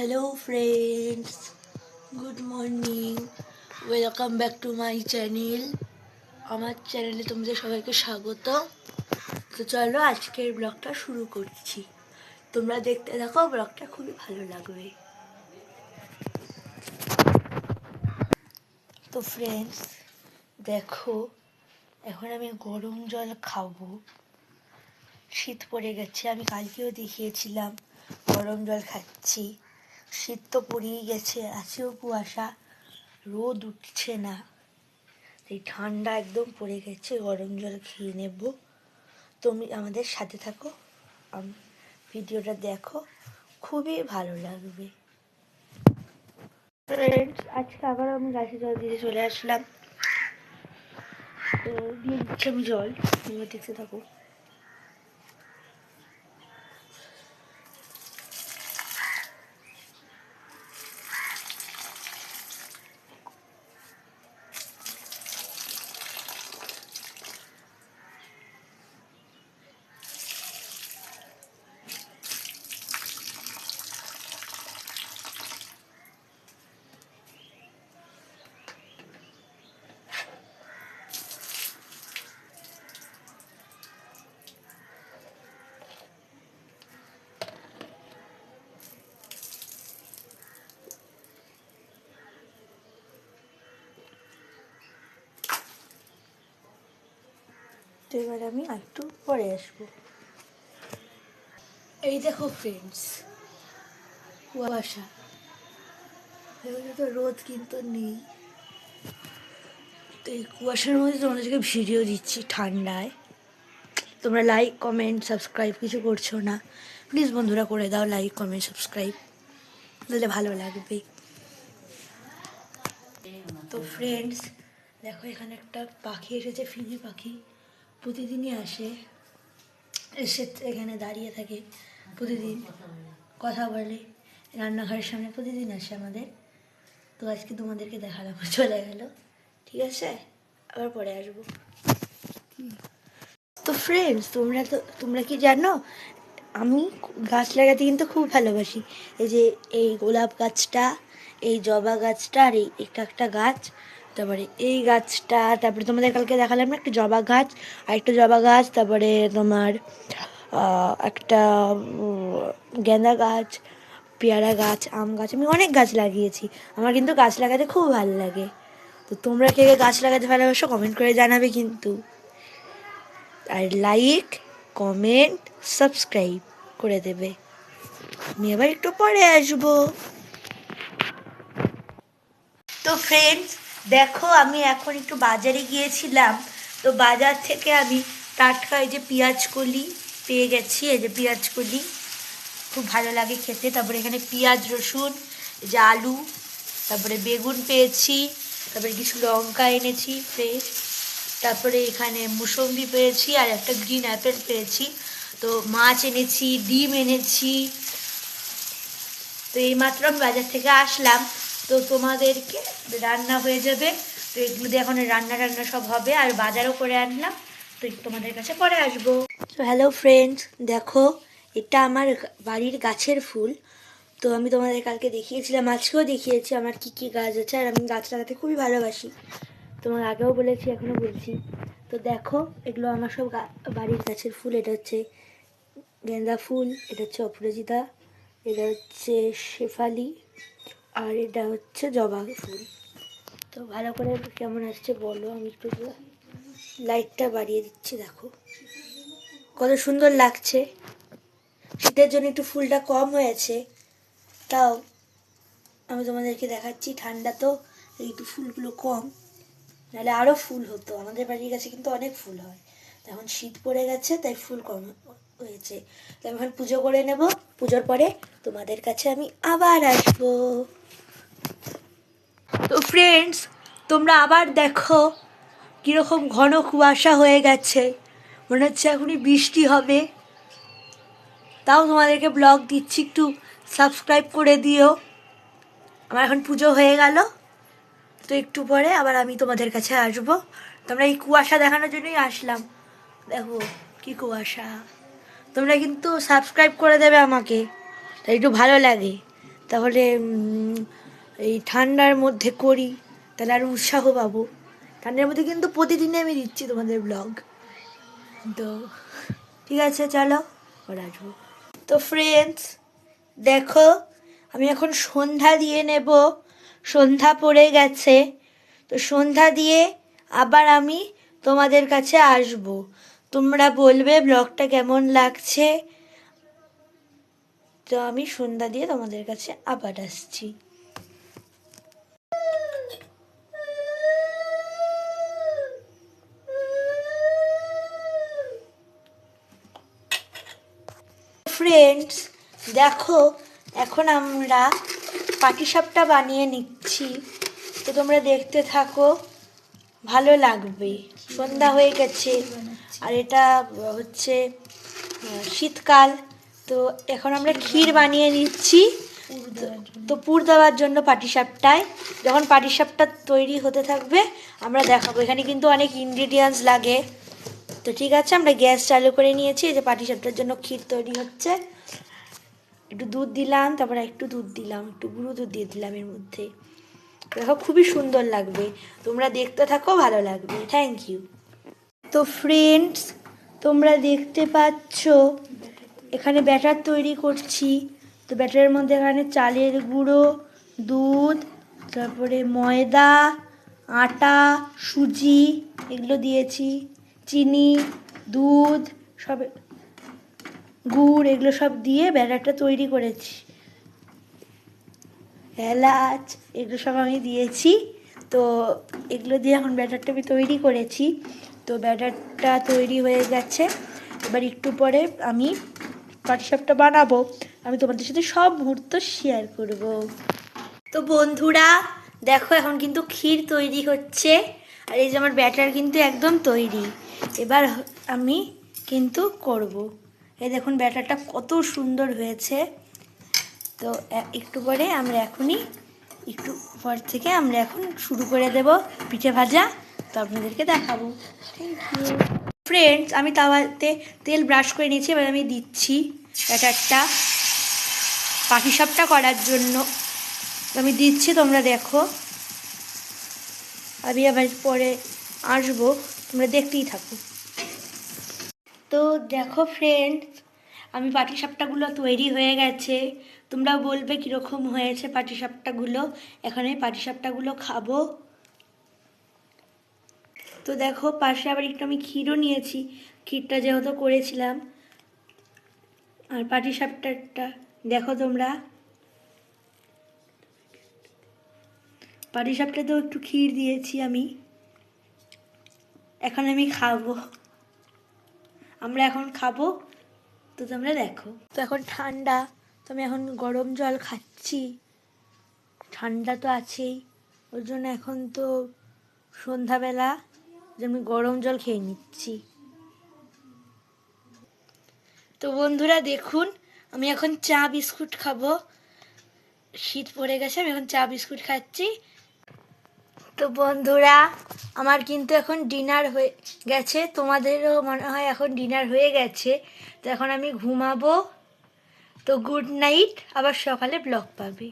Hello friends good morning welcome back to my channel আমার চ্যানেলে তোমাদের সবাইকে স্বাগত। তো চলো আজকের ব্লগটা শুরু করছি। তোমরা দেখতে থাকো ব্লগটা খুবই ভালো লাগবে। তো ফ্রেন্ডস দেখো, এখন আমি গরম জল খাব। শীত পড়ে গেছে, আমি কালকেও দেখিয়েছিলাম গরম জল খাচ্ছি। শীত তো পড়েই গেছে আছেও কুয়াশা, রোদ উঠছে না। এই ঠান্ডা একদম পড়ে গেছে, গরম জল খেয়ে নেব। তুমি আমাদের সাথে থাকো ভিডিওটা দেখো, খুবই ভালো লাগবে। ফ্রেন্ডস আজকে আবার আমি গাছে জল দিতে চলে আসলাম। তো দিয়ে দিচ্ছি আমি জল, তুমি দেখতে থাকো। তো এবার আমি একটু পরে আসব। এই দেখো ফ্রেন্ডস কুয়াশা। এখানে তো রোদ কিন্তু নেই। তো এই কুয়াশার মধ্যে তোমাদেরকে ভিডিও দিচ্ছি ঠান্ডায়। তোমরা লাইক কমেন্ট সাবস্ক্রাইব কিছু করছ না প্লিজ বন্ধুরা করে দাও লাইক কমেন্ট সাবস্ক্রাইব তাহলে ভালো লাগবে। তো ফ্রেন্ডস দেখো এখানে একটা পাখি এসেছে ফিজি পাখি। প্রতিদিনই আসে, এসে এখানে দাঁড়িয়ে থাকে, প্রতিদিন কথা বলে, রান্নাঘরের সামনে প্রতিদিন আসে আমাদের। তো আজকে তোমাদেরকে দেখালাম, চলে গেল। ঠিক আছে? আবার পরে আসব। তো ফ্রেন্ডস তোমরা তো, তোমরা কি জানো? আমি গাছ লাগাতে কিন্তু খুব ভালোবাসি। এই যে এই গোলাপ গাছটা, এই জবা গাছটা আর এই একটা একটা গাছ তারপরে এই গাছটা, তারপরে তোমাদের কালকে দেখালাম একটা জবা গাছ আর একটা জবা গাছ, তারপরে তোমার একটা গেঁদা গাছ, পেয়ারা গাছ, আম গাছ, আমি অনেক গাছ লাগিয়েছি। আমার কিন্তু গাছ লাগাতে খুব ভালো লাগে। তো তোমরা কে গাছ লাগাতে ভালোবাসো কমেন্ট করে জানাবে কিন্তু। আর লাইক কমেন্ট সাবস্ক্রাইব করে দেবে। আমি আবার একটু পরে আসব। তো ফ্রেন্ডস দেখো, আমি এখন একটু বাজারে গিয়েছিলাম, তো বাজার থেকে আমি টাটকা এই যে পেঁয়াজ কলি পেয়ে গেছি, এই যে পেঁয়াজ কলি। খুব ভালো লাগে খেতে। তারপরে এখানে পেঁয়াজ, রসুন, এই যে আলু, তারপরে বেগুন পেয়েছি, তারপরে কিছু লঙ্কা এনেছি ফ্রেশ তারপরে এখানে মুসম্বি পেয়েছি আর একটা গ্রিন অ্যাপেল পেয়েছি। তো মাছ এনেছি, ডিম এনেছি। তো এইমাত্র আমি বাজার থেকে আসলাম। তো তোমাদেরকে রান্না হয়ে যাবে। তো এগুলো দিয়ে এখন রান্না টান্না সব হবে, আর বাজারও করে আনলাম। তো তোমাদের কাছে পরে আসব। তো হ্যালো ফ্রেন্ডস দেখো, এটা আমার বাড়ির গাছের ফুল। তো আমি তোমাদের কালকে দেখিয়েছিলাম, আজকেও দেখিয়েছি আমার কি কি গাছ আছে, আর আমি গাছ লাগাতে খুবই ভালোবাসি। তোমার আগেও বলেছি, এখনও বলছি। তো দেখো, এগুলো আমার সব বাড়ির গাছের ফুল। এটা হচ্ছে গেঁদা ফুল, এটা হচ্ছে অপরাজিতা, এটা হচ্ছে শেফালি আর এটা হচ্ছে জবা ফুল। তো ভালো করে কেমন আসছে বলো, আমি একটু লাইটটা বাড়িয়ে দিচ্ছি, দেখো। কত সুন্দর লাগছে। শীতের জন্য একটু ফুলটা কম হয়েছে, তাও আমি তোমাদেরকে দেখাচ্ছি, ঠান্ডা তো একটু ফুলগুলো কম। নাহলে আরও ফুল হতো। আমাদের বাড়ির কাছে কিন্তু অনেক ফুল হয়। এখন শীত পড়ে গেছে, তাই ফুল কম হয়েছে। তো আমি এখন পুজো করে নেব। পুজোর পরে তোমাদের কাছে আমি আবার আসব। তো ফ্রেন্ডস তোমরা আবার দেখো কীরকম ঘন কুয়াশা হয়ে গেছে। মনে হচ্ছে এখনই বৃষ্টি হবে। তাও তোমাদেরকে ব্লগ দিচ্ছি, একটু সাবস্ক্রাইব করে দিও। আমার এখন পুজো হয়ে গেল। তো একটু পরে আবার আমি তোমাদের কাছে আসব। তোমরা এই কুয়াশা দেখানোর জন্যই আসলাম। দেখো, কি কুয়াশা। তোমরা কিন্তু সাবস্ক্রাইব করে দেবে আমাকে একটু ভালো লাগে। তাহলে এই ঠান্ডার মধ্যে করি, তাহলে আরও উৎসাহ পাবো। ঠান্ডার মধ্যে কিন্তু প্রতিদিনই আমি দিচ্ছি তোমাদের ব্লগ তো, ঠিক আছে, চলো ওরা আসব। তো ফ্রেন্ডস দেখো, আমি এখন সন্ধ্যা দিয়ে নেব। সন্ধ্যা পড়ে গেছে। তো সন্ধ্যা দিয়ে আবার আমি তোমাদের কাছে আসব। তোমরা বলবে ব্লগটা কেমন লাগছে? তো আমি সন্ধ্যা দিয়ে তোমাদের কাছে আবার আসছি। ফ্রেন্ডস দেখো, এখন আমরা পাটিসাপটা বানিয়ে নিচ্ছি। তো তোমরা দেখতে থাকো, ভালো লাগবে। সন্ধ্যা হয়ে গেছে। আর এটা হচ্ছে শীতকাল। তো এখন আমরা ক্ষীর বানিয়ে নিচ্ছি। তো পুর দেওয়ার জন্য পাটিসাপটায়। যখন পাটিসাপটা তৈরি হতে থাকবে, আমরা দেখাবো। এখানে কিন্তু অনেক ইনগ্রিডিয়েন্টস লাগে। তো ঠিক আছে, আমরা গ্যাস চালু করে নিয়েছি। এই যে পাটিসাপটার জন্য ক্ষীর তৈরি হচ্ছে। একটু দুধ দিলাম, তারপরে একটু দুধ দিলাম, একটু গুঁড়ো দুধ দিয়ে দিলাম এর মধ্যে। দেখো, খুবই সুন্দর লাগবে। তোমরা দেখতে থাকো, ভালো লাগবে। থ্যাংক ইউ তো ফ্রেন্ডস তোমরা দেখতে পাচ্ছ, এখানে ব্যাটার তৈরি করছি। তো ব্যাটারের মধ্যে এখানে চালের গুঁড়ো, দুধ, তারপরে ময়দা, আটা, সুজি এগুলো দিয়েছি। চিনি, দুধ, সব গুড় এগুলো সব দিয়ে ব্যাটারটা তৈরি করেছি। এলাচ এগুলো সব আমি দিয়েছি। তো এগুলো দিয়ে এখন ব্যাটারটা আমি তৈরি করেছি। তো ব্যাটারটা তৈরি হয়ে গেছে। এবার একটু পরে আমি পাটিসাপটা বানাবো। আমি তোমাদের সাথে সব মুহূর্ত শেয়ার করব। তো বন্ধুরা, দেখো এখন কিন্তু ক্ষীর তৈরি হচ্ছে আর এই যে আমার ব্যাটার কিন্তু একদম তৈরি। এবার আমি কিন্তু করব। এই দেখুন ব্যাটারটা কত সুন্দর হয়েছে। তো একটু পরে আমরা এখনই, একটু পর থেকে আমরা এখন শুরু করে দেব পিঠে ভাজা। তো আপনাদেরকে দেখাবো। ফ্রেন্ডস আমি তাওয়াতে তেল ব্রাশ করে নিয়েছি, এবার আমি দিচ্ছি ব্যাটারটা পাখিসাপটা করার জন্য। আমি দিচ্ছি, তোমরা দেখো। আমি আবার পরে আসব, তোমরা দেখতেই থাকো। তো দেখো ফ্রেন্ড আমি পাটিসাপটাগুলো তৈরি হয়ে গেছে। তোমরা বলবে কীরকম হয়েছে পাটিসাপটাগুলো এখন আমি পাটিসাপটাগুলো খাব। তো দেখো, পাশে আবার একটু আমি ক্ষীরও নিয়েছি। ক্ষীরটা যেহেতু করেছিলাম। আর পাটিসাপটাটা দেখো তোমরা। পাটিসাপটাতেও একটু ক্ষীর দিয়েছি আমি। এখন আমি খাব। আমরা এখন খাব। তো তোমরা দেখো। তো এখন ঠান্ডা। তো আমি এখন গরম জল খাচ্ছি। ঠান্ডা তো আছেই। ওর জন্য এখন তো সন্ধ্যাবেলা যে আমি গরম জল খেয়ে নিচ্ছি। তো বন্ধুরা দেখুন, আমি এখন চা বিস্কুট খাব। শীত পড়ে গেছে, আমি এখন চা বিস্কুট খাচ্ছি। তো বন্ধুরা, আমার কিন্তু এখন ডিনার হয়ে গেছে। তোমাদেরও মনে হয় এখন ডিনার হয়ে গেছে। তো এখন আমি ঘুমাবো। তো গুড নাইট, আবার সকালে ব্লগ পাবে।